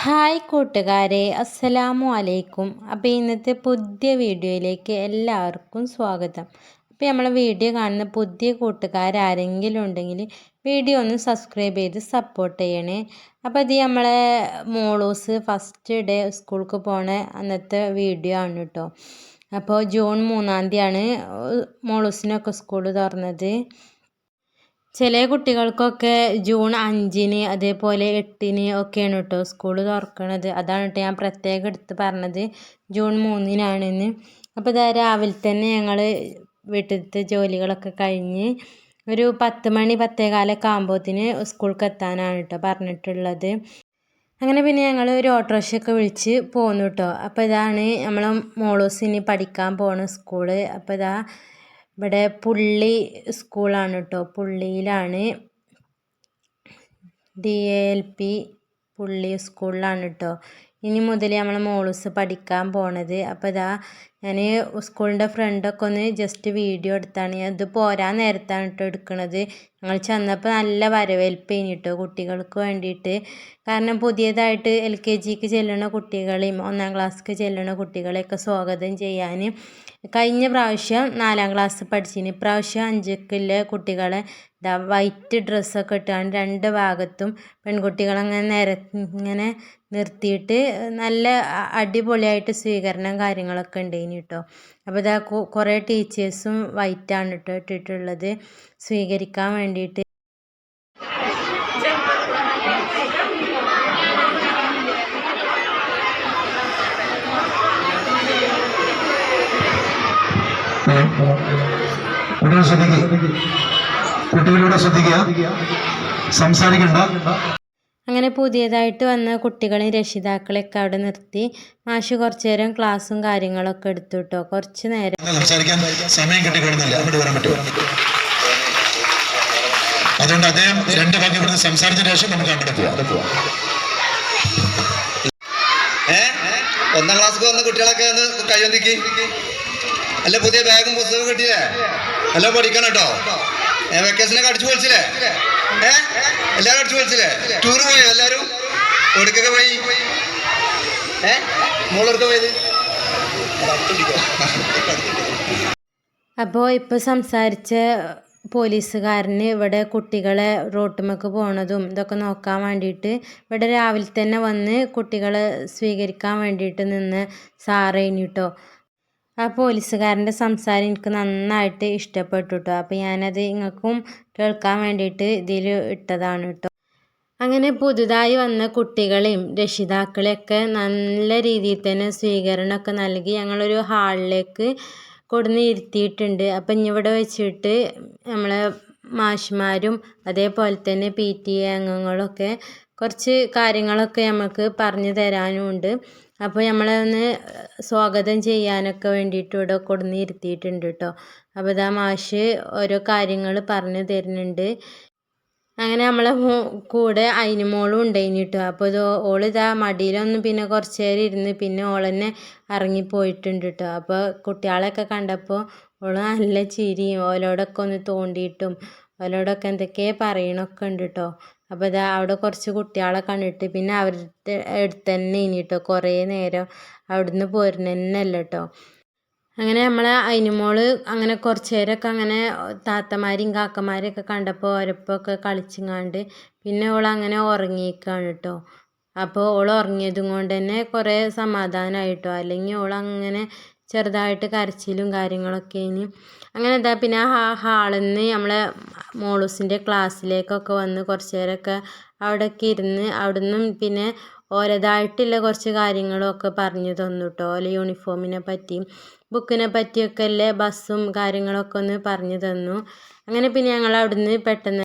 Hi കൂട്ടുകാരെ അസ്സലാമു അലൈക്കും. അപ്പോൾ ഇന്നത്തെ പുതിയ വീഡിയോയിലേക്ക് എല്ലാവർക്കും സ്വാഗതം. അപ്പോൾ നമ്മളെ വീഡിയോ കാണുന്ന പുതിയ കൂട്ടുകാരാരെങ്കിലും ഉണ്ടെങ്കിൽ വീഡിയോ ഒന്ന് സബ്സ്ക്രൈബ് ചെയ്ത് സപ്പോർട്ട് ചെയ്യണേ. അപ്പോൾ ഇത് നമ്മളെ മോളൂസ് ഫസ്റ്റ് ഡേ സ്കൂൾക്ക് പോണ അന്നത്തെ വീഡിയോ ആണ് കേട്ടോ. അപ്പോൾ ജൂൺ മൂന്നാം തീയതിയാണ് മോളൂസിനൊക്കെ സ്കൂൾ തുറന്നത്. ചില കുട്ടികൾക്കൊക്കെ ജൂൺ അഞ്ചിന് അതേപോലെ എട്ടിന് ഒക്കെയാണ് കേട്ടോ സ്കൂൾ തുറക്കണത്. അതാണ് കേട്ടോ ഞാൻ പ്രത്യേകം എടുത്ത് പറഞ്ഞത്. ജൂൺ മൂന്നിനാണെന്ന്. അപ്പോൾ ഇതാ രാവിലെ തന്നെ ഞങ്ങൾ വീട്ടിലത്തെ ജോലികളൊക്കെ കഴിഞ്ഞ് ഒരു പത്ത് മണി പത്തേകാലൊക്കെ ആകുമ്പോഴത്തിന് സ്കൂൾക്ക് എത്താനാണ് കേട്ടോ പറഞ്ഞിട്ടുള്ളത്. അങ്ങനെ പിന്നെ ഞങ്ങൾ ഒരു ഓട്ടോറിക്ഷയൊക്കെ വിളിച്ച് പോന്നു കേട്ടോ അപ്പോൾ ഇതാണ് നമ്മളെ മോളൂസിന് പഠിക്കാൻ പോണ സ്കൂൾ. അപ്പോൾ ഇതാ ഇവിടെ പുള്ളി സ്കൂളാണ് കേട്ടോ പുള്ളിയിലാണ് ഡി എൽ പി പുള്ളി സ്കൂളിലാണ് കേട്ടോ ഇനി മുതൽ നമ്മൾ മോളൂസ് പഠിക്കാൻ പോണത്. അപ്പോൾ ഇതാ ഞാൻ സ്കൂളിന്റെ ഫ്രണ്ടൊക്കെ ഒന്ന് ജസ്റ്റ് വീഡിയോ എടുത്താണ്. ഇത് പോരാൻ നേരത്താണ് കേട്ടോ എടുക്കുന്നത് ഞങ്ങൾ ചെന്നപ്പോൾ നല്ല വരവേൽപ്പ് കഴിഞ്ഞിട്ടോ കുട്ടികൾക്ക് വേണ്ടിയിട്ട് കാരണം പുതിയതായിട്ട് എൽ കെ ജിക്ക് ചെല്ലുന്ന കുട്ടികളെയും ഒന്നാം ക്ലാസ്സിക്ക് ചെല്ലുന്ന കുട്ടികളെയൊക്കെ സ്വാഗതം ചെയ്യാൻ കഴിഞ്ഞ പ്രാവശ്യം നാലാം ക്ലാസ് പഠിച്ചിന്. ഇപ്രാവശ്യം അഞ്ചൊക്കെയുള്ള കുട്ടികളെ ഇതാ വൈറ്റ് ഡ്രസ്സൊക്കെ ഇട്ടാണ് രണ്ട് ഭാഗത്തും പെൺകുട്ടികളങ്ങനെ നിര ഇങ്ങനെ നിർത്തിയിട്ട് നല്ല അടിപൊളിയായിട്ട് സ്വീകരണം കാര്യങ്ങളൊക്കെ ഉണ്ടായിന് കേട്ടോ അപ്പോൾ ഇതാ കുറേ ടീച്ചേഴ്സും വൈറ്റാണ് കേട്ടോ ഇട്ടിട്ടുള്ളത്. സ്വീകരിക്കാൻ വേണ്ടിയിട്ട് കുട്ടികൾ ശ്രദ്ധിക്കുക കുട്ടികളിലൂടെ ശ്രദ്ധിക്കുക. സംസാരിക്കണ്ട. അങ്ങനെ പുതിയതായിട്ട് വന്ന കുട്ടികളെയും രക്ഷിതാക്കളെയൊക്കെ അവിടെ നിർത്തി. മാഷ് കുറച്ചു നേരം ക്ലാസ്സും കാര്യങ്ങളൊക്കെ എടുത്തു കേട്ടോ കുറച്ച് നേരം. സംസാരിക്കാൻ സമയം കിട്ടിക്കൊള്ളുന്നില്ല അങ്ങോട്ട് വരാൻ പറ്റുമോ? അതുകൊണ്ട് അദ്ദേഹം രണ്ട് വാക്ക് ഇവിടുന്ന് സംസാരിച്ച ശേഷം നമുക്ക് അങ്ങോട്ട് പോവാം. ഒന്നാം ക്ലാസ്സിൽ വന്ന കുട്ടികളൊക്കെ ഒന്ന് കയ്യൊന്നിക്ക് അല്ല പുതിയ ബാഗും പുസ്തകവും കിട്ടിയേ? അല്ല പഠിക്കണം കേട്ടോ. വെക്കേഷനൊക്കെ അടിച്ചു പൊളിച്ചില്ലേ? ഏ? എല്ലാരും അടിച്ചു പൊളിച്ചില്ലേ ടൂർ പോയോ എല്ലാരും? എവിടേക്കൊക്കെ പോയി. ഏ? മോളെടുക്ക സംസാരിച്ച പോലീസുകാരന് ഇവിടെ കുട്ടികളെ റോട്ടുമൊക്കെ പോണതും ഇതൊക്കെ നോക്കാൻ വേണ്ടിയിട്ട് ഇവിടെ രാവിലെ തന്നെ വന്ന് കുട്ടികളെ സ്വീകരിക്കാൻ വേണ്ടിയിട്ട് നിന്ന് സാറേനി കേട്ടോ ആ പോലീസുകാരന്റെ സംസാരം എനിക്ക് നന്നായിട്ട് ഇഷ്ടപ്പെട്ടു കേട്ടോ അപ്പോൾ ഞാനത് നിങ്ങൾക്കും കേൾക്കാൻ വേണ്ടിയിട്ട് ഇതിൽ ഇട്ടതാണ് കേട്ടോ. അങ്ങനെ പുതുതായി വന്ന കുട്ടികളെയും രക്ഷിതാക്കളെയൊക്കെ നല്ല രീതിയിൽ തന്നെ സ്വീകരണമൊക്കെ നൽകി ഞങ്ങളൊരു ഹാളിലേക്ക് കൊടുന്ന് ഇരുത്തിയിട്ടുണ്ട് അപ്പം ഇവിടെ വെച്ചിട്ട് നമ്മളെ മാഷിമാരും അതേപോലെ തന്നെ പി ടി എ അംഗങ്ങളൊക്കെ കുറച്ച് കാര്യങ്ങളൊക്കെ നമുക്ക് പറഞ്ഞു തരാനുമുണ്ട് അപ്പോൾ നമ്മളെ ഒന്ന് സ്വാഗതം ചെയ്യാനൊക്കെ വേണ്ടിയിട്ട് ഇവിടെ കൊടുന്ന് ഇരുത്തിയിട്ടുണ്ട് കേട്ടോ അപ്പോൾ ഇതാ മാഷ് ഓരോ കാര്യങ്ങൾ പറഞ്ഞു തരുന്നുണ്ട്. അങ്ങനെ നമ്മളെ കൂടെ അയിനുമോളും ഉണ്ടായിന് കേട്ടോ അപ്പോൾ ഇത് ഓളിതാ മടിയിലൊന്നും പിന്നെ കുറച്ച് നേരം ഇരുന്ന് പിന്നെ ഓളെന്നെ ഇറങ്ങിപ്പോയിട്ടുണ്ട് കേട്ടോ അപ്പോൾ കുട്ടികളെയൊക്കെ കണ്ടപ്പോൾ ഓൾ നല്ല ചിരിയും ഓലോടൊക്കെ ഒന്ന് തോണ്ടിയിട്ടും ഓലോടൊക്കെ എന്തൊക്കെ പറയണൊക്കെ ഉണ്ട് കേട്ടോ അപ്പോൾ ഇതാ അവിടെ കുറച്ച് കുട്ടികളെ കണ്ടിട്ട് പിന്നെ അവരുടെ അടുത്ത് തന്നെ ഇനി കേട്ടോ കുറേ നേരം അവിടുന്ന് അല്ല കേട്ടോ അങ്ങനെ നമ്മളെ അതിനുമോൾ അങ്ങനെ കുറച്ച് നേരമൊക്കെ അങ്ങനെ താത്തമാരെയും കാക്കമാരെയൊക്കെ കണ്ടപ്പോൾ ഓരപ്പൊക്കെ കളിച്ചിങ്ങാണ്ട് പിന്നെ ഓൾ അങ്ങനെ ഉറങ്ങിയേക്കാണ് കേട്ടോ അപ്പോൾ ഓൾ ഉറങ്ങിയതും കൊണ്ട് തന്നെ കുറേ സമാധാനമായിട്ടോ. അല്ലെങ്കിൽ ഓൾ അങ്ങനെ ചെറുതായിട്ട് കരച്ചിലും കാര്യങ്ങളൊക്കെ ഇനി അങ്ങനെ എന്താ പിന്നെ ആ ഹാളിൽ നിന്ന് നമ്മളെ മോളൂസിന്റെ ക്ലാസ്സിലേക്കൊക്കെ വന്ന് കുറച്ച് നേരമൊക്കെ അവിടെയൊക്കെ ഇരുന്ന് അവിടെ നിന്നും പിന്നെ ഓരതായിട്ടുള്ള കുറച്ച് കാര്യങ്ങളൊക്കെ പറഞ്ഞു തന്നു കേട്ടോ ഓലെ യൂണിഫോമിനെ പറ്റിയും ബുക്കിനെ പറ്റിയൊക്കെ അല്ലേ ബസ്സും കാര്യങ്ങളൊക്കെ ഒന്ന് പറഞ്ഞു തന്നു. അങ്ങനെ പിന്നെ ഞങ്ങൾ അവിടുന്ന് പെട്ടെന്ന്